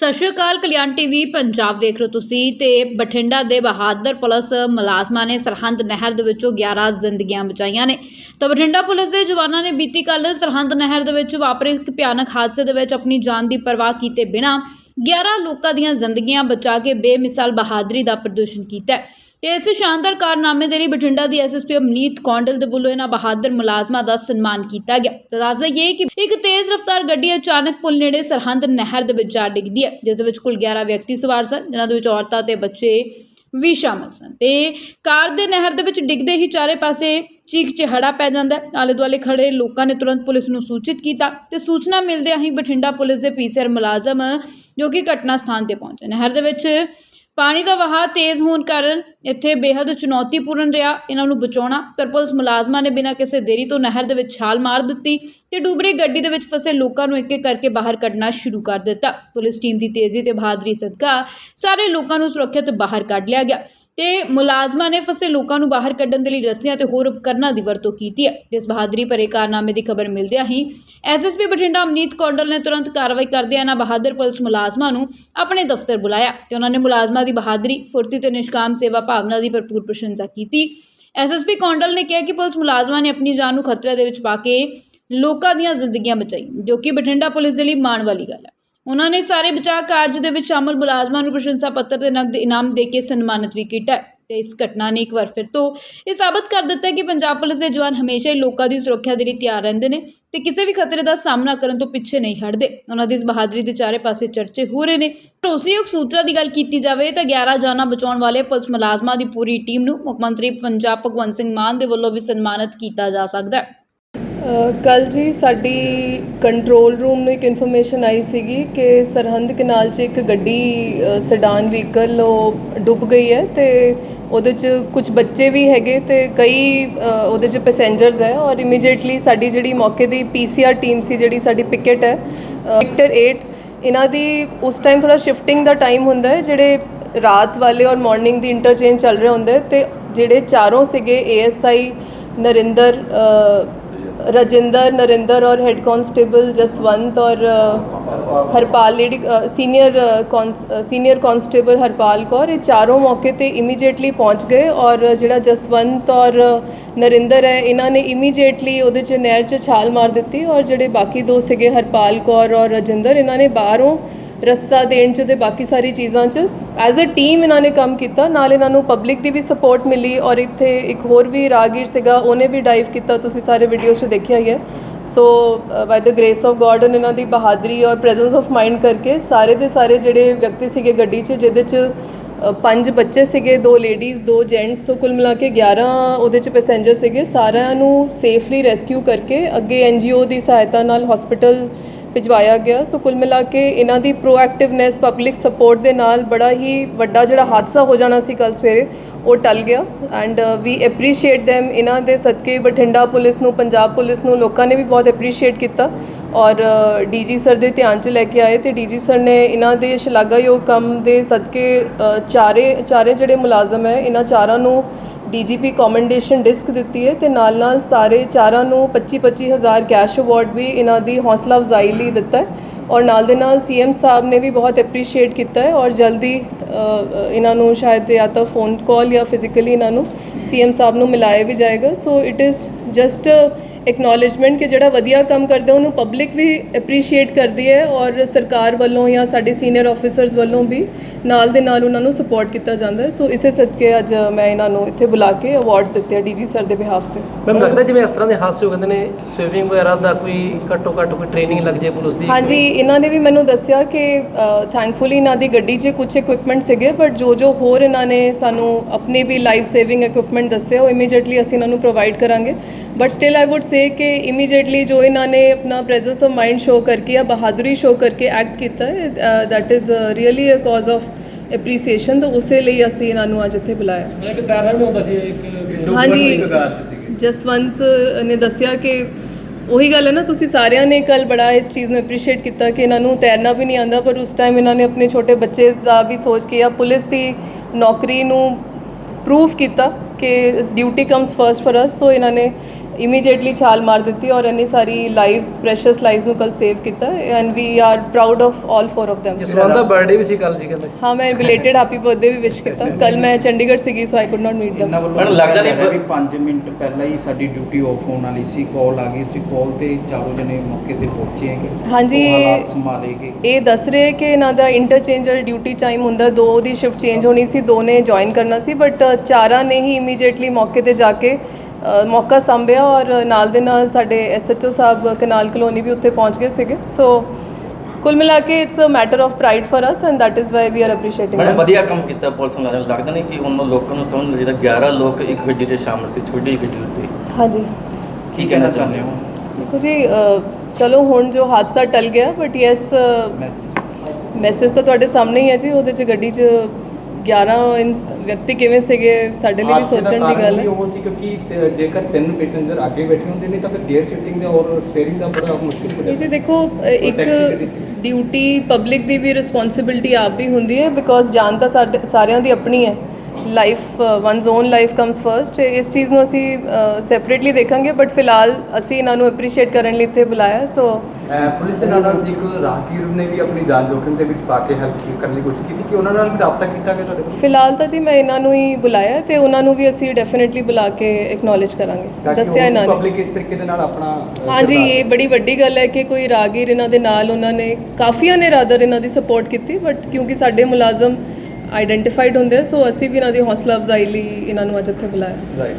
ਸਤਿ ਸ਼੍ਰੀ ਅਕਾਲ, ਕਲਿਆਣ ਟੀਵੀ ਪੰਜਾਬ ਵੇਖ ਰਹੇ ਹੋ ਤੁਸੀਂ ਤੇ ਬਠਿੰਡਾ ਦੇ ਬਹਾਦਰ ਪੁਲਿਸ ਮੁਲਾਜ਼ਮਾਂ ਨੇ ਸਰਹੰਦ ਨਹਿਰ ਦੇ ਵਿੱਚੋਂ 11 ਜ਼ਿੰਦਗੀਆਂ ਬਚਾਈਆਂ ਨੇ। ਤਾਂ ਬਠਿੰਡਾ ਪੁਲਿਸ ਦੇ ਜਵਾਨਾਂ ਨੇ ਬੀਤੀ ਕੱਲ੍ਹ ਸਰਹੰਦ ਨਹਿਰ ਦੇ ਵਿੱਚ ਵਾਪਰੇ ਇੱਕ ਭਿਆਨਕ ਹਾਦਸੇ ਦੇ ਵਿੱਚ ਆਪਣੀ ਜਾਨ ਦੀ ਪਰਵਾਹ ਕੀਤੇ ਬਿਨਾਂ 11 ਲੋਕਾਂ ਦੀਆਂ ਜ਼ਿੰਦਗੀਆਂ ਬਚਾ ਕੇ ਬੇਮਿਸਾਲ ਬਹਾਦਰੀ ਦਾ ਪ੍ਰਦਰਸ਼ਨ ਕੀਤਾ ਹੈ। ਤੇ ਇਸ ਸ਼ਾਨਦਾਰ ਕਾਰਨਾਮੇ ਦੇ ਲਈ ਬਠਿੰਡਾ ਦੀ ਐਸਐਸਪੀ ਅਮਨੀਤ ਕੌਂਡਲ ਦੇ ਵੱਲੋਂ ਇਹਨਾਂ ਬਹਾਦਰ ਮੁਲਾਜ਼ਮਾਂ ਦਾ ਸਨਮਾਨ ਕੀਤਾ ਗਿਆ। ਤਾਂ ਦੱਸ ਦਈਏ ਕਿ ਇੱਕ ਤੇਜ਼ ਰਫ਼ਤਾਰ ਗੱਡੀ ਅਚਾਨਕ ਪੁਲ ਨੇੜੇ ਸਰਹੰਦ ਨਹਿਰ ਦੇ ਵਿੱਚ ਜਾ ਡਿੱਗਦੀ ਹੈ, ਜਿਸ ਵਿੱਚ ਕੁੱਲ 11 ਵਿਅਕਤੀ ਸਵਾਰ ਸਨ, ਜਿਨ੍ਹਾਂ ਦੇ ਵਿੱਚ ਔਰਤਾਂ ਤੇ ਬੱਚੇ ਵੀ ਸ਼ਾਮਲ ਸਨ। ਤੇ ਕਾਰ ਦੇ ਨਹਿਰ ਦੇ ਵਿੱਚ ਡਿੱਗਦੇ ਹੀ ਚਾਰੇ ਪਾਸੇ ਚੀਖ ਚਿਹੜਾ ਪੈ ਜਾਂਦਾ ਆਲੇ ਦੁਆਲੇ ਖੜੇ ਲੋਕਾਂ ਨੇ ਤੁਰੰਤ ਪੁਲਿਸ ਨੂੰ ਸੂਚਿਤ ਕੀਤਾ ਤੇ ਸੂਚਨਾ ਮਿਲਦਿਆਂ ਹੀ ਬਠਿੰਡਾ ਪੁਲਿਸ ਦੇ ਪੀਸੀਆਰ ਮੁਲਾਜ਼ਮ ਜੋ ਕਿ ਘਟਨਾ ਸਥਾਨ ਤੇ ਪਹੁੰਚੇ ਨਹਿਰ ਦੇ ਵਿੱਚ ਪਾਣੀ ਦਾ ਵਹਾਅ ਤੇਜ਼ ਹੋਣ ਕਾਰਨ ਇੱਥੇ ਬੇहद ਚੁਣੌਤੀਪੂਰਨ ਰਿਹਾ। ਇਹਨਾਂ ਨੂੰ ਬਚਾਉਣਾ, ਪਰ ਪੁਲਿਸ ਮੁਲਾਜ਼ਮਾਂ ਨੇ ਬਿਨਾਂ ਕਿਸੇ ਦੇਰੀ ਤੋਂ ਨਹਿਰ ਦੇ ਵਿੱਚ ਛਾਲ ਮਾਰ ਦਿੱਤੀ ਤੇ ਰਹੀ ਗੱਡੀ ਦੇ ਵਿੱਚ ਫਸੇ ਲੋਕਾਂ ਨੂੰ ਇੱਕ ਇੱਕ ਕਰਕੇ ਬਾਹਰ ਕੱਢਣਾ ਸ਼ੁਰੂ ਕਰ ਦਿੱਤਾ। ਪੁਲਿਸ ਟੀਮ ਦੀ ਤੇਜ਼ੀ ਤੇ ਬਹਾਦਰੀ ਸਦਕਾ ਸਾਰੇ ਲੋਕਾਂ ਨੂੰ ਸੁਰੱਖਿਅਤ ਬਾਹਰ ਕੱਢ ਲਿਆ ਗਿਆ ਤੇ ਮੁਲਾਜ਼ਮਾਂ ਨੇ ਫਸੇ ਲੋਕਾਂ ਨੂੰ ਬਾਹਰ ਕੱਢਣ ਦੇ ਲਈ ਰੱਸੀਆਂ ਤੇ ਹੋਰ ਉਪਕਰਨਾਂ ਦੀ ਵਰਤੋਂ ਕੀਤੀ ਹੈ। ਇਸ ਬਹਾਦਰੀ ਭਰੇ ਕਾਰਨਾਮੇ ਦੀ ਖਬਰ ਮਿਲਦਿਆਂ ਹੀ ਐਸਐਸਪੀ ਬਠਿੰਡਾ ਅਮਨੀਤ ਕੌਂਡਲ ਨੇ ਤੁਰੰਤ ਕਾਰਵਾਈ ਕਰਦਿਆਂ ਇਹਨਾਂ ਬਹਾਦਰ ਪੁਲਿਸ ਮੁਲਾਜ਼ਮਾਂ ਨੂੰ ਆਪਣੇ ਦਫ਼ਤਰ ਬੁਲਾਇਆ ਤੇ ਉਹਨਾਂ ਨੇ ਮੁਲਾਜ਼ਮਾਂ ਦੀ ਬਹਾਦਰੀ, ਫੁਰਤੀ ਤੇ ਨਿਸ਼ਕਾਮ ਸੇਵਾ ਭਾਵਨਾ ਦੀ ਭਰਪੂਰ ਪ੍ਰਸ਼ੰਸਾ ਕੀਤੀ। ਐਸਐਸਪੀ ਕੌਂਡਲ ਨੇ ਕਿਹਾ ਕਿ ਪੁਲਿਸ ਮੁਲਾਜ਼ਮਾਂ ਨੇ ਆਪਣੀ ਜਾਨ ਨੂੰ ਖਤਰੇ ਦੇ ਵਿੱਚ ਪਾ ਕੇ ਲੋਕਾਂ ਦੀਆਂ ਜ਼ਿੰਦਗੀਆਂ ਬਚਾਈ ਜੋ ਕਿ ਬਠਿੰਡਾ ਪੁਲਿਸ ਦੇ ਲਈ ਮਾਣ ਵਾਲੀ ਗੱਲ ਹੈ। ਉਹਨਾਂ ਨੇ ਸਾਰੇ ਬਚਾਅ ਕਾਰਜ ਦੇ ਵਿੱਚ ਸ਼ਾਮਲ ਮੁਲਾਜ਼ਮਾਂ ਨੂੰ ਪ੍ਰਸ਼ੰਸਾ ਪੱਤਰ ਤੇ ਨਕਦ ਇਨਾਮ ਦੇ ਕੇ ਸਨਮਾਨਿਤ ਵੀ ਕੀਤਾ ਤੇ ਇਸ ਘਟਨਾ ਨੇ ਇੱਕ ਵਾਰ ਫਿਰ ਤੋਂ ਇਹ ਸਾਬਤ ਕਰ ਦਿੱਤਾ ਕਿ ਪੰਜਾਬ ਪੁਲਿਸ ਦੇ ਜਵਾਨ ਹਮੇਸ਼ਾ ਹੀ ਲੋਕਾਂ ਦੀ ਸੁਰੱਖਿਆ ਦੇ ਲਈ ਤਿਆਰ ਰਹਿੰਦੇ ਨੇ ਤੇ ਕਿਸੇ ਵੀ ਖਤਰੇ ਦਾ ਸਾਹਮਣਾ ਕਰਨ ਤੋਂ ਪਿੱਛੇ ਨਹੀਂ ਹਟਦੇ। ਉਹਨਾਂ ਦੀ ਇਸ ਬਹਾਦਰੀ ਦੇ ਚਾਰੇ ਪਾਸੇ ਚਰਚੇ ਹੋ ਰਹੇ ਨੇ। ਭਰੋਸੇਯੋਗ ਸੂਤਰਾਂ ਦੀ ਗੱਲ ਕੀਤੀ ਜਾਵੇ ਤਾਂ 11 ਜਾਨਾਂ ਬਚਾਉਣ ਵਾਲੇ ਪੁਲਿਸ ਮੁਲਾਜ਼ਮਾਂ ਦੀ ਪੂਰੀ ਟੀਮ ਨੂੰ ਮੁੱਖ ਮੰਤਰੀ ਪੰਜਾਬ ਭਗਵੰਤ ਸਿੰਘ ਮਾਨ ਦੇ ਵੱਲੋਂ ਵੀ ਸਨਮਾਨਿਤ ਕੀਤਾ ਜਾ ਸਕਦਾ ਹੈ। ਕੱਲ ਜੀ ਸਾਡੀ ਕੰਟਰੋਲ ਰੂਮ ਨੂੰ ਇੱਕ ਇਨਫੋਰਮੇਸ਼ਨ ਆਈ ਸੀਗੀ ਕਿ ਸਰਹੰਦ ਕਨਾਲ 'ਚ ਇੱਕ ਗੱਡੀ ਸਡਾਨ ਵਹੀਕਲ ਉਹ ਡੁੱਬ ਗਈ ਹੈ ਤੇ ਉਹਦੇ 'ਚ ਕੁਝ ਬੱਚੇ ਵੀ ਹੈਗੇ ਤੇ ਕਈ ਉਹਦੇ 'ਚ ਪੈਸੇਂਜਰਸ ਹੈ ਔਰ ਇਮੀਡੀਏਟਲੀ ਸਾਡੀ ਜਿਹੜੀ ਮੌਕੇ ਦੀ ਪੀਸੀਆਰ ਟੀਮ ਸੀ ਜਿਹੜੀ ਸਾਡੀ ਪਿਕਟ ਹੈ ਵਿਕਟਰ 8 ਇਹਨਾਂ ਦੀ ਉਸ ਟਾਈਮ ਥੋੜਾ ਸ਼ਿਫਟਿੰਗ ਦਾ ਟਾਈਮ ਹੁੰਦਾ ਹੈ ਜਿਹੜੇ ਰਾਤ ਵਾਲੇ ਔਰ ਮਾਰਨਿੰਗ ਦੀ ਇੰਟਰਚੇਂਜ ਚੱਲ ਰਹੇ ਹੁੰਦੇ ਤੇ ਜਿਹੜੇ ਚਾਰੋਂ ਸੀਗੇ ਏਐਸਆਈ ਨਰਿੰਦਰ ਅ, ਰਜਿੰਦਰ ਨਰਿੰਦਰ ਔਰ ਹੈੱਡ ਕਾਂਸਟੇਬਲ ਜਸਵੰਤ ਔਰ ਅ, Harpal lady senior senior constable Harpal Kaur ਇਹ ਚਾਰੋਂ ਮੌਕੇ ਤੇ ਇਮੀਡੀਏਟਲੀ ਪਹੁੰਚ ਗਏ ਔਰ ਜਿਹੜਾ ਜਸਵੰਤ ਔਰ ਨਰਿੰਦਰ ਹੈ ਇਹਨਾਂ ਨੇ ਇਮੀਡੀਏਟਲੀ ਉਹਦੇ ਚ ਨਹਿਰ ਚ ਛਾਲ ਮਾਰ ਦਿੱਤੀ ਔਰ ਜਿਹੜੇ ਬਾਕੀ ਦੋ ਸੀਗੇ ਹਰਪਾਲ ਕੌਰ ਔਰ ਰਜਿੰਦਰ ਇਹਨਾਂ ਨੇ ਬਾਹਰੋਂ ਰਸਤਾ ਦੇਣ ਚ ਤੇ ਬਾਕੀ ਸਾਰੀ ਚੀਜ਼ਾਂ ਚ। ਐਜ਼ ਅ ਟੀਮ ਇਹਨਾਂ ਨੇ ਕੰਮ ਕੀਤਾ, ਨਾਲ ਇਹਨਾਂ ਨੂੰ ਪਬਲਿਕ ਦੀ ਵੀ ਸਪੋਰਟ ਮਿਲੀ ਔਰ ਇੱਥੇ ਇੱਕ ਹੋਰ ਵੀ ਰਾਗੀਰ ਸੀਗਾ, ਉਹਨੇ ਵੀ ਡਾਈਵ ਕੀਤਾ, ਤੁਸੀਂ ਸਾਰੇ ਵੀਡੀਓਜ਼ 'ਚ ਦੇਖਿਆ ਹੀ ਹੈ। So by the grace of God ਇਹਨਾਂ ਦੀ ਬਹਾਦਰੀ ਔਰ ਪ੍ਰੈਜ਼ੈਂਸ ਆਫ ਮਾਈਂਡ ਕਰਕੇ ਸਾਰੇ ਦੇ ਸਾਰੇ ਜਿਹੜੇ ਵਿਅਕਤੀ ਸੀਗੇ ਗੱਡੀ 'ਚ, ਜਿਹਦੇ 'ਚ ਪੰਜ ਬੱਚੇ ਸੀਗੇ, ਦੋ ਲੇਡੀਜ਼ ਦੋ ਜੈਂਟਸ ਸੋ ਕੁੱਲ ਮਿਲਾ ਕੇ 11 ਉਹਦੇ 'ਚ ਪੈਸੇਂਜਰ ਸੀਗੇ। ਸਾਰਿਆਂ ਨੂੰ ਸੇਫਲੀ ਰੈਸਕਿਊ ਕਰਕੇ ਅੱਗੇ ਐਨਜੀਓ ਦੀ ਸਹਾਇਤਾ ਨਾਲ ਹਸਪੀਟਲ ਭਿਜਵਾਇਆ ਗਿਆ। ਸੋ ਕੁੱਲ ਮਿਲਾ ਕੇ ਇਹਨਾਂ ਦੀ ਪ੍ਰੋਐਕਟਿਵਨੈਸ ਪਬਲਿਕ ਸਪੋਰਟ ਦੇ ਨਾਲ ਬੜਾ ਹੀ ਵੱਡਾ ਜਿਹੜਾ ਹਾਦਸਾ ਹੋ ਜਾਣਾ ਸੀ ਕੱਲ ਸਵੇਰੇ, ਉਹ ਟਲ ਗਿਆ। ਐਂਡ ਵੀ ਐਪਰੀਸ਼ੀਏਟ them ਇਹਨਾਂ ਦੇ ਸਦਕੇ ਬਠਿੰਡਾ ਪੁਲਿਸ ਨੂੰ, ਪੰਜਾਬ ਪੁਲਿਸ ਨੂੰ, ਲੋਕਾਂ ਨੇ ਵੀ ਬਹੁਤ ਐਪਰੀਸ਼ੀਏਟ ਕੀਤਾ। ਔਰ ਡੀਜੀ ਸਰ ਦੇ ਧਿਆਨ 'ਚ ਲੈ ਕੇ ਆਏ ਤੇ ਡੀਜੀ ਸਰ ਨੇ ਇਹਨਾਂ ਦੇ ਸ਼ਲਾਘਾਯੋਗ ਕੰਮ ਦੇ ਸਦਕੇ ਚਾਰੇ ਚਾਰੇ ਜਿਹੜੇ ਮੁਲਾਜ਼ਮ ਹੈ, ਇਹਨਾਂ ਚਾਰਾਂ ਨੂੰ ਡੀਜੀਪੀ ਕਮੈਂਡੇਸ਼ਨ ਡਿਸਕ ਦਿੱਤੀ ਹੈ ਤੇ ਨਾਲ ਨਾਲ ਸਾਰੇ ਚਾਰਾਂ ਨੂੰ 25 25000 ਕੈਸ਼ ਅਵਾਰਡ ਵੀ ਇਹਨਾਂ ਦੀ ਹੌਸਲਾ ਅਫਜ਼ਾਈ ਲਈ ਦਿੱਤਾ ਹੈ। ਔਰ ਨਾਲ ਦੇ ਨਾਲ ਸੀਐਮ ਸਾਹਿਬ ਨੇ ਵੀ ਬਹੁਤ ਐਪਰੀਸ਼ੀਏਟ ਕੀਤਾ ਹੈ ਔਰ ਜਲਦੀ ਇਹਨਾਂ ਨੂੰ ਸ਼ਾਇਦ ਜਾਂ ਤਾਂ ਫੋਨ ਕਾਲ ਜਾਂ ਫਿਜ਼ੀਕਲੀ ਇਹਨਾਂ ਨੂੰ ਸੀਐਮ ਸਾਹਿਬ ਨੂੰ ਮਿਲਾਇਆ ਵੀ ਜਾਏਗਾ। So it is just acknowledgement ਕਿ ਜਿਹੜਾ ਵਧੀਆ ਕੰਮ ਕਰਦੇ ਉਹਨੂੰ ਪਬਲਿਕ ਵੀ ਐਪਰੀਸ਼ੀਏਟ ਕਰਦੀ ਹੈ ਔਰ ਸਰਕਾਰ ਵੱਲੋਂ ਜਾਂ ਸਾਡੇ ਸੀਨੀਅਰ ਆਫੀਸਰਸ ਵੱਲੋਂ ਵੀ ਨਾਲ ਦੇ ਨਾਲ ਉਹਨਾਂ ਨੂੰ ਸਪੋਰਟ ਕੀਤਾ ਜਾਂਦਾ ਹੈ। ਸੋ ਇਸੇ ਸਦਕੇ ਅੱਜ ਮੈਂ ਇਹਨਾਂ ਨੂੰ ਇੱਥੇ ਬੁਲਾ ਕੇ ਅਵਾਰਡਸ ਦਿੱਤੇ ਆ ਡੀਜੀ ਸਰ ਦੇ ਬਿਹਾਫ ਤੇ। ਮੈਨੂੰ ਲੱਗਦਾ ਜਿਵੇਂ ਇਸ ਤਰ੍ਹਾਂ ਦੇ ਹਾਦਸੇ ਹੋ ਕਹਿੰਦੇ ਨੇ ਸਵਿਮਿੰਗ ਵਗੈਰਾ ਦਾ ਕੋਈ ਘੱਟੋ ਘੱਟ ਕੋਈ ਟ੍ਰੇਨਿੰਗ ਲੱਗ ਜੇ ਪੁਲਿਸ ਦੀ? ਹਾਂਜੀ ਇਹਨਾਂ ਨੇ ਵੀ ਮੈਨੂੰ ਦੱਸਿਆ ਕਿ ਥੈਂਕਫੁਲੀ ਇਹਨਾਂ ਦੀ ਗੱਡੀ 'ਚ ਕੁਝ ਇਕਵਿਪਮੈਂਟ ਸੀਗੇ ਬਟ ਜੋ ਜੋ ਹੋਰ ਇਹਨਾਂ ਨੇ ਸਾਨੂੰ ਆਪਣੇ ਵੀ ਲਾਈਫ ਸੇਵਿੰਗ ਇਕਵਿਪਮੈਂਟ ਦੱਸਿਆ ਉਹ ਇਮੀਡੀਏਟਲੀ ਅਸੀਂ ਇਹਨਾਂ ਨੂੰ ਪ੍ਰੋਵਾਈਡ ਕਰਾਂਗੇ। But still I would say ਕਿ ਇਮੀਡੀਏਟਲੀ ਜੋ ਇਹਨਾਂ ਨੇ ਆਪਣਾ ਪ੍ਰੈਜ਼ੈਂਸ ਆਫ ਮਾਈਂਡ ਸ਼ੋ ਕਰਕੇ ਜਾਂ ਬਹਾਦਰੀ ਸ਼ੋ ਕਰਕੇ ਐਕਟ ਕੀਤਾ ਹੈ that is really uh cause of appreciation ਤਾਂ ਉਸੇ ਲਈ ਅਸੀਂ ਇਹਨਾਂ ਨੂੰ ਅੱਜ ਇੱਥੇ ਬੁਲਾਇਆ ਇੱਕ ਤੈਰਨਾ ਵੀ ਹੁੰਦਾ ਸੀ ਇੱਕ ਹਾਂਜੀ ਜਸਵੰਤ ਨੇ ਦੱਸਿਆ ਕਿ ਉਹੀ ਗੱਲ ਹੈ ਨਾ ਤੁਸੀਂ ਸਾਰਿਆਂ ਨੇ ਕੱਲ ਬੜਾ ਇਸ ਚੀਜ਼ ਨੂੰ ਐਪਰੀਸ਼ੀਏਟ ਕੀਤਾ ਕਿ ਇਹਨਾਂ ਨੂੰ ਤੈਰਨਾ ਵੀ ਨਹੀਂ ਆਂਦਾ ਪਰ ਉਸ ਟਾਈਮ ਇਹਨਾਂ ਨੇ ਆਪਣੇ ਛੋਟੇ ਬੱਚੇ ਦਾ ਵੀ ਸੋਚ ਕੇ ਜਾਂ ਪੁਲਿਸ ਦੀ ਨੌਕਰੀ ਨੂੰ ਪ੍ਰੂਫ ਕੀਤਾ ਕਿ duty comes first for us ਤੋਂ ਇਹਨਾਂ ਨੇ ਇਮੀਡੀਏਟਲੀ ਛਾਲ ਮਾਰ ਦਿੱਤੀ ਔਰ ਇੰਨੀ ਸਾਰੀ ਲਾਈਵਸ ਪ੍ਰੈਸ਼ੀਅਸ ਲਾਈਵਸ ਨੂੰ ਕੱਲ ਸੇਵ ਕੀਤਾ and we are proud of all four of them. Jaswant the birthday ਵੀ ਸੀ ਕੱਲ ਜੀ ਕਹਿੰਦੇ। ਹਾਂ ਮੈਂ ਬਿਲੇਟਡ ਹੈਪੀ ਬਰਥਡੇ ਵੀ ਵਿਸ਼ ਕੀਤਾ। ਕੱਲ ਮੈਂ ਚੰਡੀਗੜ੍ਹ ਸੀਗੀ so I could not meet them ਦੱਸਿਆ ਲੱਗਦਾ ਨਹੀਂ ਵੀ 5 ਮਿੰਟ ਪਹਿਲਾਂ ਹੀ ਸਾਡੀ ਡਿਊਟੀ ਆਫ ਹੋਣ ਵਾਲੀ ਸੀ ਕਾਲ ਆ ਗਈ ਸੀ ਕਾਲ ਤੇ ਚਾਰੋਂ ਜਣੇ ਮੌਕੇ ਤੇ ਪਹੁੰਚੇ ਹੈਗੇ। ਹਾਂਜੀ, ਸੰਭਾਲੇਗੇ ਇਹ ਦੱਸ ਰਹੇ ਕਿ ਇਹਨਾਂ ਦਾ ਇੰਟਰਚੇਂਜਰ ਡਿਊਟੀ ਟਾਈਮ ਹੁੰਦਾ ਦੋ ਦੀ ਸ਼ਿਫਟ ਚੇਂਜ ਹੋਣੀ ਸੀ ਦੋ ਨੇ ਜੁਆਇਨ ਕਰਨਾ ਸੀ ਬਟ ਚਾਰਾਂ ਨੇ ਹੀ ਇਮੀਡੀਏਟਲੀ ਮੌਕੇ ਤੇ ਜਾ ਕੇ ਮੌਕਾ ਸੰਭਿਆ ਔਰ ਨਾਲ ਦੇ ਨਾਲ ਸਾਡੇ ਐਸਐਚਓ ਸਾਹਿਬ ਕਨਾਲ ਕਲੋਨੀ ਵੀ ਉੱਥੇ ਪਹੁੰਚ ਗਏ ਸੀਗੇ। ਸੋ ਕੁੱਲ ਮਿਲਾ ਕੇ it's uh matter of pride for us and that is why we are appreciating madam ਵਧੀਆ ਕੰਮ ਕੀਤਾ ਪੁਲਿਸ ਮੁਲਾਜ਼ਮ ਲੱਗਦਾ ਨਹੀਂ ਕਿ ਉਹਨਾਂ ਲੋਕਾਂ ਨੂੰ ਸਮਝ ਜਿਹੜਾ 11 ਲੋਕ ਇੱਕ ਗੱਡੀ ਤੇ ਸ਼ਾਮਲ ਸੀ ਛੋਟੀ ਗੱਡੀ ਉੱਤੇ। ਹਾਂਜੀ। ਕੀ ਕਹਿਣਾ ਚਾਹੁੰਦੇ ਹੋ? ਦੇਖੋ ਜੀ ਚਲੋ ਹੁਣ ਜੋ ਹਾਦਸਾ ਟਲ ਗਿਆ ਬਟ ਯੈਸ ਮੈਸੇਜ ਮੈਸੇਜ ਤਾਂ ਤੁਹਾਡੇ ਸਾਹਮਣੇ ਹੀ ਹੈ ਜੀ। ਉਹਦੇ ਚ ਗੱਡੀ 'ਚ 11 ਇਨਸ- ਵਿਅਕਤੀ ਕਿਵੇਂ ਸੀਗੇ? ਸਾਡੇ ਲਈ ਵੀ ਸੋਚਣ ਦੀ ਗੱਲ ਹੈ। ਉਹ ਸੀ ਕਿਉਂਕਿ ਤੇ ਜੇਕਰ ਤਿੰਨ ਪੈਸੇਂਜਰ ਅੱਗੇ ਬੈਠੇ ਹੁੰਦੇ ਨੇ ਤਾਂ ਫਿਰ ਗੇਅਰ ਸ਼ਿਫਟਿੰਗ ਦਾ ਔਰ ਸਟੀਅਰਿੰਗ ਦਾ ਬੜਾ ਮੁਸ਼ਕਿਲ ਹੋ ਇਹ ਜੀ ਜਾਂਦਾ ਦੇਖੋ ਇੱਕ। ਡਿਊਟੀ ਪਬਲਿਕ ਦੀ ਵੀ ਰਿਸਪੌਂਸਿਬਿਲਟੀ ਆਪ ਵੀ ਹੁੰਦੀ ਹੈ ਬਿਕੋਜ਼ ਜਾਨ ਤਾਂ ਸਾਡੇ ਸਾਰਿਆਂ ਦੀ ਆਪਣੀ ਹੈ। Life one's own life comes first ਇਸ ਚੀਜ਼ ਨੂੰ ਅਸੀਂ ਸੈਪਰੇਟਲੀ ਦੇਖਾਂਗੇ ਬਟ ਫਿਲਹਾਲ ਅਸੀਂ ਇਹਨਾਂ ਨੂੰ ਐਪਰੀਸ਼ੀਏਟ ਕਰਨ ਲਈ ਇੱਥੇ ਬੁਲਾਇਆ ਸੋ ਪੁਲਿਸ ਦੇ ਨਾਲ ਨਾਲ ਇੱਕ ਰਾਹਗੀਰ ਨੇ ਵੀ ਆਪਣੀ ਜਾਨ ਜੋਖਿਮ ਦੇ ਵਿੱਚ ਪਾ ਕੇ ਹੈਲਪ ਕਰਨ ਦੀ ਕੋਸ਼ਿਸ਼ ਕੀਤੀ ਕਿ ਉਹਨਾਂ ਨਾਲ ਵੀ ਰਾਬਤਾ ਕੀਤਾ ਗਿਆ ਤੁਹਾਡੇ ਕੋਲ? ਫਿਲਹਾਲ ਤਾਂ ਜੀ ਮੈਂ ਇਹਨਾਂ ਨੂੰ ਹੀ ਬੁਲਾਇਆ ਤੇ ਉਹਨਾਂ ਨੂੰ ਵੀ ਅਸੀਂ ਡੈਫੀਨਿਟਲੀ ਬੁਲਾ ਕੇ ਐਕਨੋਲਜ ਕਰਾਂਗੇ ਦੱਸਿਆ ਇਹਨਾਂ ਨੇ। ਪਬਲਿਕ ਇਸ ਤਰੀਕੇ ਦੇ ਨਾਲ ਆਪਣਾ ਹਾਂਜੀ ਇਹ ਬੜੀ ਵੱਡੀ ਗੱਲ ਹੈ ਕਿ ਕੋਈ ਰਾਗੀਰ ਇਹਨਾਂ ਦੇ ਨਾਲ ਉਹਨਾਂ ਨੇ ਕਾਫੀਆਂ ਨੇ ਰਾਦਰ ਇਹਨਾਂ ਦੀ ਸਪੋਰਟ ਕੀਤੀ ਬਟ ਕਿਉਂਕਿ ਸਾਡੇ ਮੁਲਾਜ਼ਮ ਆਈਡੈਂਟੀਫਾਈਡ ਹੁੰਦੇ ਆ, ਸੋ ਅਸੀਂ ਵੀ ਇਹਨਾਂ ਦੀ ਹੌਸਲਾ ਅਫਜ਼ਾਈ ਲਈ ਇਹਨਾਂ ਨੂੰ ਅੱਜ ਇੱਥੇ ਬੁਲਾਇਆ। ਰਾਈਟ